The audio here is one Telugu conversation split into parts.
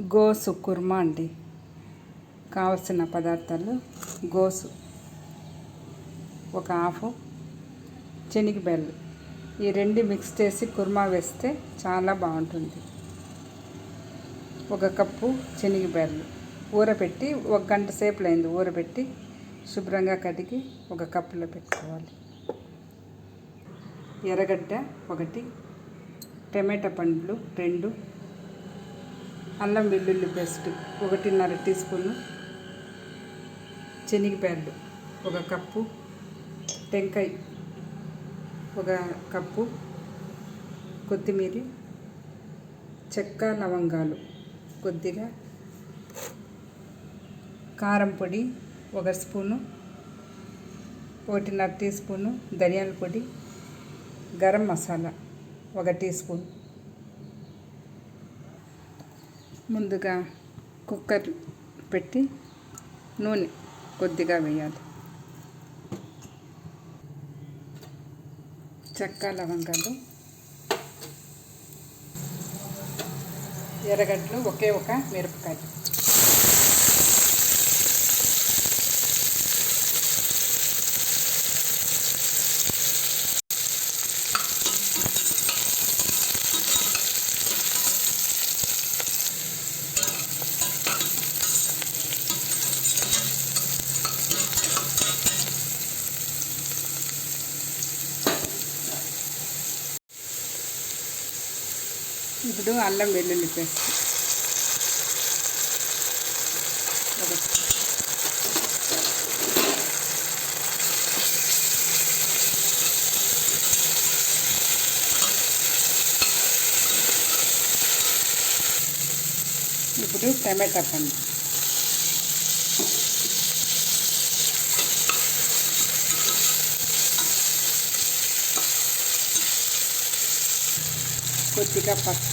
గోసు కుర్మా అండి. కావలసిన పదార్థాలు గోసు. ఒక హాఫ్ శనగబెల్లు ఈ రెండు మిక్స్ చేసి కుర్మా వేస్తే చాలా బాగుంటుంది. ఒక కప్పు శనగబెల్లు ఊరపెట్టి ఒక గంట సేపు అయింది ఊరపెట్టి శుభ్రంగా కడిగి ఒక కప్పులో పెట్టుకోవాలి. ఎర్రగడ్డ ఒకటి టమాటా పండ్లు రెండు అల్లం వెల్లుల్లి పేస్ట్ ఒకటిన్నర టీ స్పూను. శనగపాయలు ఒక కప్పు. టెంకాయ ఒక కప్పు. కొత్తిమీర చెక్క లవంగాలు కొద్దిగా. కారం పొడి ఒక స్పూను. ఒకటిన్నర టీ స్పూను ధనియాల పొడి. గరం మసాలా ఒక టీ స్పూన్. ముందుగా కుక్కర్ పెట్టి నూనె కొద్దిగా వేయాలి. చెక్క లవంగాలు. ఎర్రగడ్డలు ఒకే ఒక మిరపకాయ ఇప్పుడు అల్లం వెల్లుల్లి పేస్ట్ ఒక- ఇప్పుడు టమాటా పండు కొద్దిగా పసుపు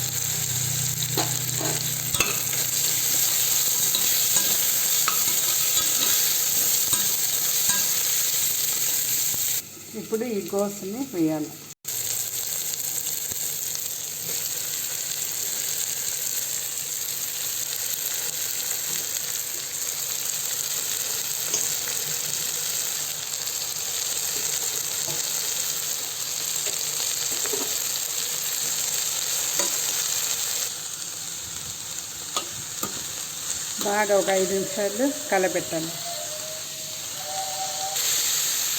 ఇప్పుడు ఈ గోసుని వేయాలి. బాగా ఒక ఐదు నిమిషాలు కలపెట్టాలి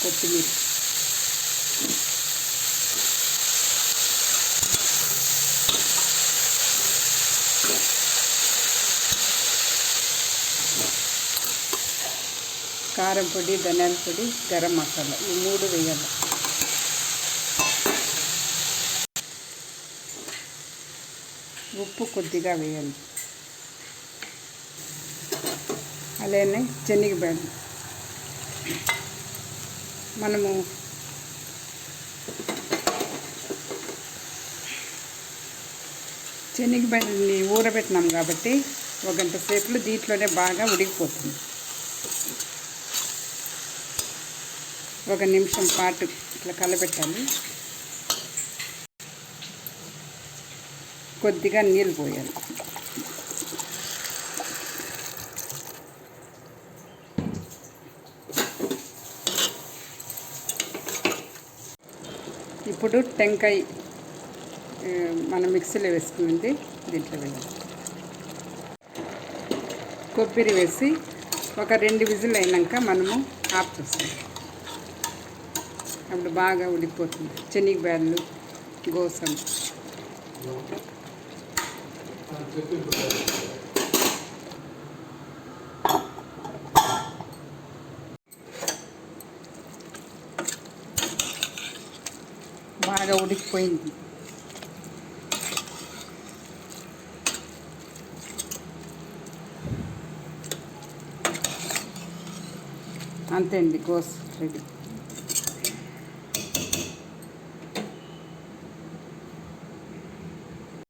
కొత్తిమీర కారం పొడి ధనియాల పొడి గరం మసాలా ఈ మూడు వేయాలి ఉప్పు కొద్దిగా వేయాలి అలానే శనగబెల్లం మనము శనగబెల్లని ఊరబెట్టినాం కాబట్టి ఒక గంట సేపులో దీంట్లోనే బాగా ఉడికిపోతుంది. ఒక నిమిషం పాటు ఇట్లా కలబెట్టాలి. కొద్దిగా నీళ్ళు పోయాలి. ఇప్పుడు టెంకాయ మన మనం మిక్సీలో వేసుకుంది దీంట్లో వెళ్ళాలి కొబ్బరి వేసి ఒక రెండు విజిల్ అయినాక మనము ఆఫ్ చేస్తాం. అప్పుడు బాగా ఉడికిపోతుంది. శనగబ్యాళ్ళు గోసం బాగా ఉడికిపోయింది. అంతే అండి కోస్ రెడీ.